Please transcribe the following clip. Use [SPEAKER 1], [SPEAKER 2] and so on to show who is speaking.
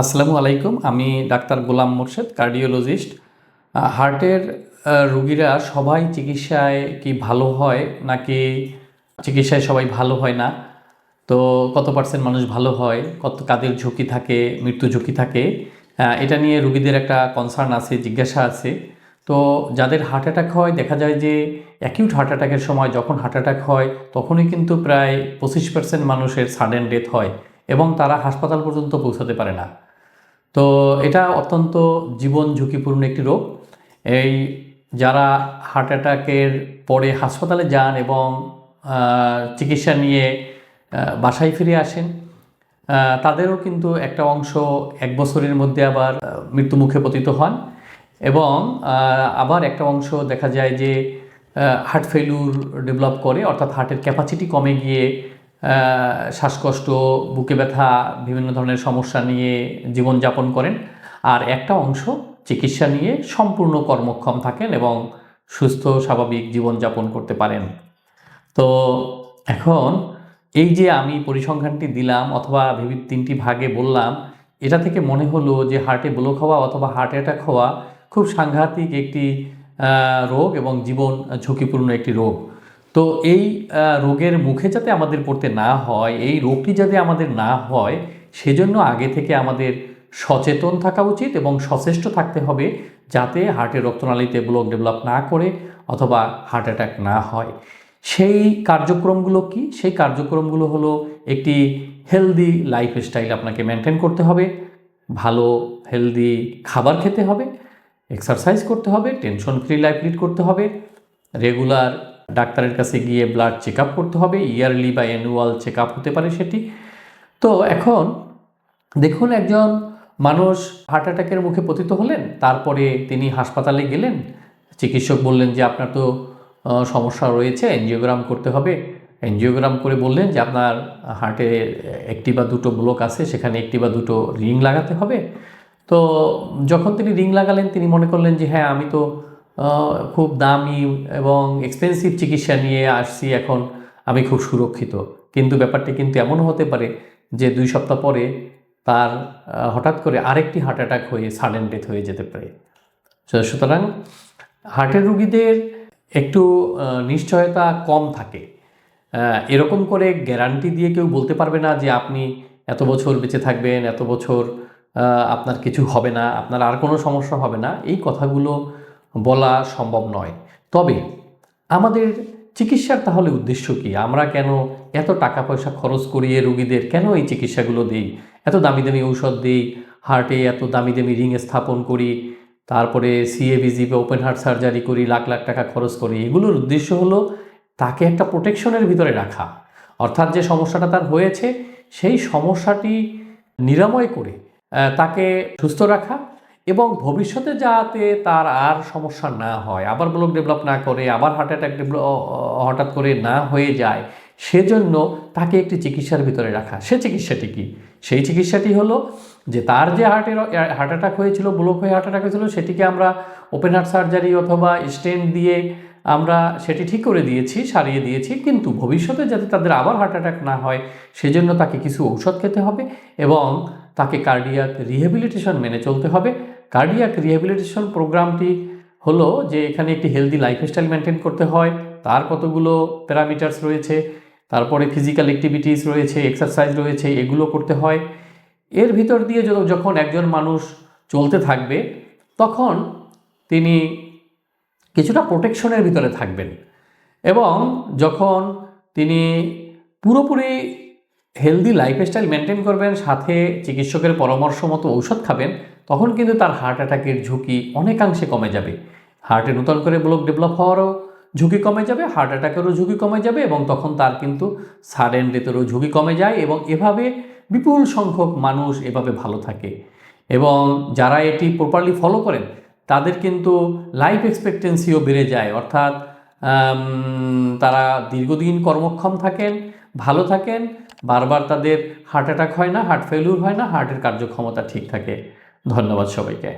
[SPEAKER 1] আসসালামু আলাইকুম, আমি ডাক্তার গোলাম মোর্শেদ, কার্ডিওলজিস্ট। হার্টের রুগীরা সবাই চিকিৎসায় কি ভালো হয় নাকি চিকিৎসায় সবাই ভালো হয় না? তো কত পার্সেন্ট মানুষ ভালো হয়, কত কাদের ঝুঁকি থাকে, মৃত্যু ঝুঁকি থাকে? এটা নিয়ে রুগীদের একটা কনসার্ন আছে, জিজ্ঞাসা আছে। তো যাদের হার্ট অ্যাটাক হয়, দেখা যায় যে অ্যাকিউট হার্ট অ্যাটাকের সময় যখন হার্ট অ্যাটাক হয়, তখনই কিন্তু প্রায় পঁচিশ পার্সেন্ট মানুষের সাডেন ডেথ হয় এবং তারা হাসপাতাল পর্যন্ত পৌঁছাতে পারে না। তো এটা অত্যন্ত জীবন ঝুঁকিপূর্ণ একটি রোগ। এই যারা হার্ট অ্যাটাকের পরে হাসপাতালে যান এবং চিকিৎসা নিয়ে বাসায় ফিরে আসেন তাদেরও কিন্তু একটা অংশ এক বছরের মধ্যে আবার মৃত্যুমুখে পতিত হন এবং আবার একটা অংশ দেখা যায় যে হার্ট ফেলুর ডেভেলপ করে, অর্থাৎ হার্টের ক্যাপাসিটি কমে গিয়ে শ্বাসকষ্ট, বুকে ব্যথা, বিভিন্ন ধরনের সমস্যা নিয়ে জীবনযাপন করেন। আর একটা অংশ চিকিৎসা নিয়ে সম্পূর্ণ কর্মক্ষম থাকেন এবং সুস্থ, স্বাভাবিক জীবনযাপন করতে পারেন। তো এখন এই যে আমি পরিসংখ্যানটি দিলাম অথবা বিভিন্ন তিনটি ভাগে বললাম, এটা থেকে মনে হলো যে হার্টে ব্লক হওয়া অথবা হার্ট অ্যাটাক হওয়া খুব সাংঘাতিক একটি রোগ এবং জীবন ঝুঁকিপূর্ণ একটি রোগ। তো এই রোগের মুখে যাতে আমাদের পড়তে না হয়, এই রোগটি যাতে আমাদের না হয়, সেজন্য আগে থেকে আমাদের সচেতন থাকা উচিত এবং সচেষ্ট থাকতে হবে যাতে হার্টের রক্তনালীতে ব্লক ডেভেলপ না করে অথবা হার্ট অ্যাটাক না হয়। সেই কার্যক্রমগুলো কি? সেই কার্যক্রমগুলো হলো একটি হেলদি লাইফস্টাইল আপনাকে মেনটেন করতে হবে, ভালো, হেলদি খাবার খেতে হবে, এক্সারসাইজ করতে হবে, টেনশন ফ্রি লাইফ লিড করতে হবে, রেগুলার ডাক্তারের কাছে গিয়ে ব্লাড চেক করতে হবে ইয়ারলি বা অ্যানুয়াল চেক হতে পারে সেটি। তো এখন দেখুন একজন মানুষ হার্ট অ্যাটাকের মুখে পতিত হলেন, তারপরে তিনি হাসপাতালে গেলেন। চিকিৎসক বললেন যে, আপনার তো সমস্যা রয়েছে এনজিওগ্রাম করতে হবে। এনজিওগ্রাম করে বললেন যে, আপনার হার্টে একটি বা দুটো ব্লক আছে, সেখানে একটি বা দুটো রিং লাগাতে হবে। তো যখন তিনি রিং লাগালেন, তিনি মনে করলেন যে হ্যাঁ আমি তো খুব দামি এবং এক্সপেন্সিভ চিকিৎসা নিয়ে আসছি এখন। আমি খুব সুরক্ষিত। কিন্তু ব্যাপারটি কিন্তু এমনও হতে পারে যে দুই সপ্তাহ পরে তার হঠাৎ করে আরেকটি হার্ট অ্যাটাক হয়ে সাডেন ডেথ হয়ে যেতে পারে। সুতরাং হার্টের রুগীদের একটু নিশ্চয়তা কম থাকে। এরকম করে গ্যারান্টি দিয়ে কেউ বলতে পারবে না যে আপনি এত বছর বেঁচে থাকবেন, এত বছর আপনার কিছু হবে না, আপনার আর কোনো সমস্যা হবে না। এই কথাগুলো বলা সম্ভব নয়। তবে আমাদের চিকিৎসার তাহলে উদ্দেশ্য কি? আমরা কেন এত টাকা পয়সা খরচ করিয়ে রুগীদের কেন এই চিকিৎসাগুলো দিই? এত দামি দামি ঔষধ দিই, হার্টে এত দামি দামি রিং স্থাপন করি, তারপরে সিএবিজি বা ওপেন হার্ট সার্জারি করি, লাখ লাখ টাকা খরচ করি। এগুলোর উদ্দেশ্য হলো তাকে একটা প্রোটেকশনের ভিতরে রাখা। অর্থাৎ যে সমস্যাটা তার হয়েছে, সেই সমস্যাটি নিরাময় করে তাকে সুস্থ রাখা এবং ভবিষ্যতে যাতে তার আর সমস্যা না হয়, আবার ব্লক ডেভেলপ না করে, আবার হার্ট অ্যাটাক ডেভেলপ হঠাৎ করে না হয়ে যায়, সেজন্য তাকে একটি চিকিৎসার ভিতরে রাখা। সে চিকিৎসাটি কি? সেই চিকিৎসাটি হলো যে তার যে হার্টের হার্ট অ্যাটাক হয়েছিল ব্লক হয়ে হার্ট অ্যাটাক হয়েছিল, সেটিকে আমরা ওপেন হার্ট সার্জারি অথবা স্টেন্ট দিয়ে আমরা সেটি ঠিক করে দিয়েছি, সারিয়ে দিয়েছি, কিন্তু ভবিষ্যতে যাতে তাদের আবার হার্ট অ্যাটাক না হয়, সেজন্য তাকে কিছু ঔষধ খেতে হবে এবং তাকে কার্ডিয়াক রিহ্যাবিলিটেশন মেনে চলতে হবে। কার্ডিয়াক রিহ্যাবিলিটেশন প্রোগ্রামটি হলো যে এখানে একটি হেলদি লাইফস্টাইল মেনটেন করতে হয়, তার কতগুলো প্যারামিটার্স রয়েছে, তারপরে ফিজিক্যাল অ্যাক্টিভিটিস রয়েছে এক্সারসাইজ রয়েছে, এগুলো করতে হয়। এর ভিতর দিয়ে যখন একজন মানুষ চলতে থাকবে, তখন তিনি কিছুটা প্রোটেকশনের ভিতরে থাকবেন। এবং যখন তিনি পুরোপুরি হেলদি লাইফস্টাইল মেনটেন করবেন, সাথে চিকিৎসকের পরামর্শ মতো ঔষধ খাবেন, তখন কিন্তু তার হার্ট অ্যাটাকের ঝুঁকি অনেকাংশে কমে যাবে। হার্টে নতুন করে ব্লক ডেভেলপ হওয়ারও ঝুঁকি কমে যাবে হার্ট অ্যাটাকেরও ঝুঁকি কমে যাবে এবং তখন তার কিন্তু সাডেন ডেথেরও ঝুঁকি কমে যায় এবং এভাবে বিপুল সংখ্যক মানুষ এভাবে ভালো থাকে। এবং যারা এটি প্রপারলি ফলো করেন, তাদের কিন্তু লাইফ এক্সপেক্টেন্সিও বেড়ে যায়। অর্থাৎ তারা দীর্ঘদিন কর্মক্ষম থাকেন, ভালো থাকেন বারবার তাদের হার্ট অ্যাটাক হয় না হার্ট ফেলিউর হয় না হার্টের কার্যক্ষমতা ঠিক থাকে। ধন্যবাদ সবাইকে।